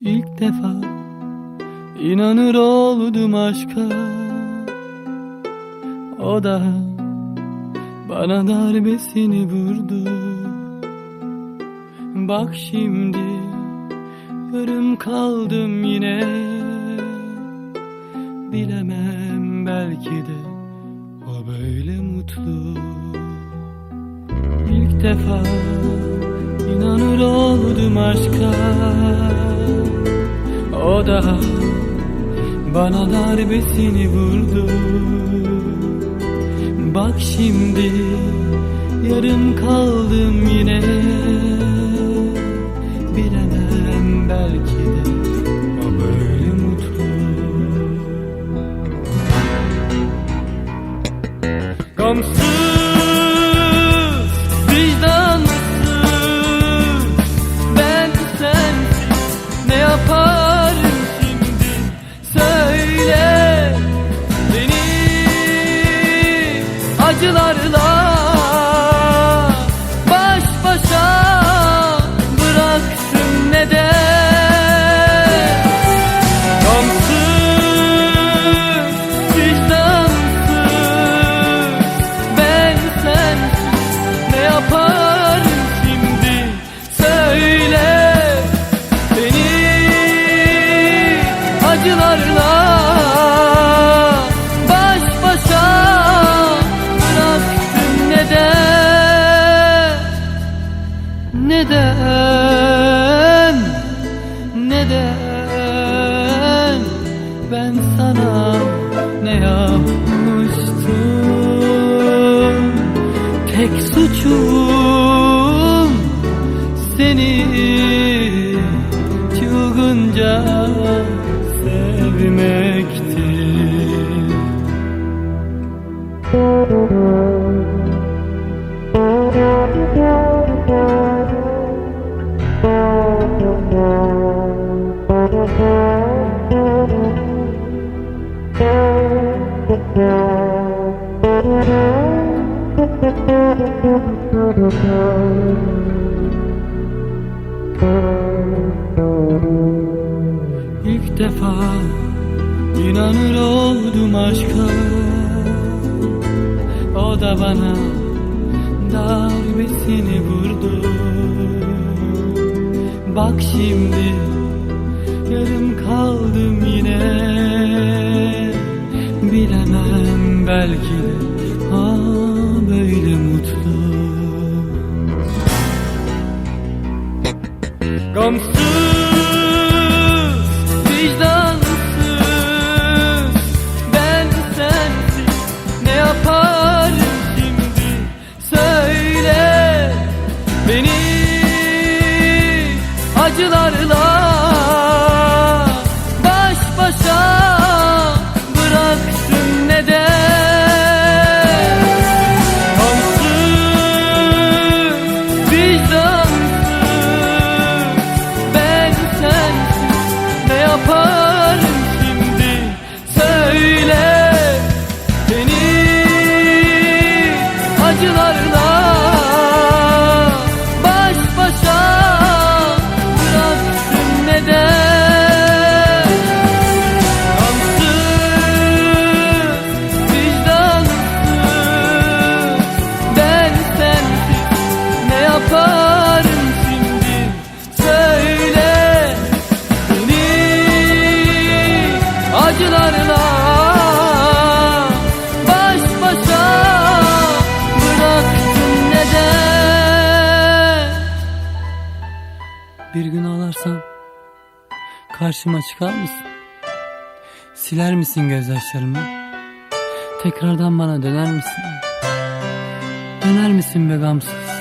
İlk defa inanır oldum aşka. O da bana darbesini vurdu. Bak şimdi yarım kaldım yine. Bilemem belki de o böyle mutlu. İlk defa inanır oldum aşka O da bana darbesini vurdu. Bak şimdi yarım kaldım yine. Bilemem belki de o böyle mutlu. Gamsız, vicdansız Ben sensiz ne yaparım acılarla Baş başa bıraksın neden Gamsız, vicdansız Ben sensiz ne yaparım Neden? Neden? Ben sana ne yapmıştım? Tek suçum seni çılgınca sevmekti İlk defa inanır oldum aşka. O da bana darbesini vurdu. Bak şimdi yarım kaldım yine. Bilemem belki ha böyle mutlu. Gamsız, vicdansız Ben sensiz ne yaparım karşıma çıkar mısın? Siler misin gözyaşlarımı? Tekrardan bana döner misin? Döner misin be gamsız?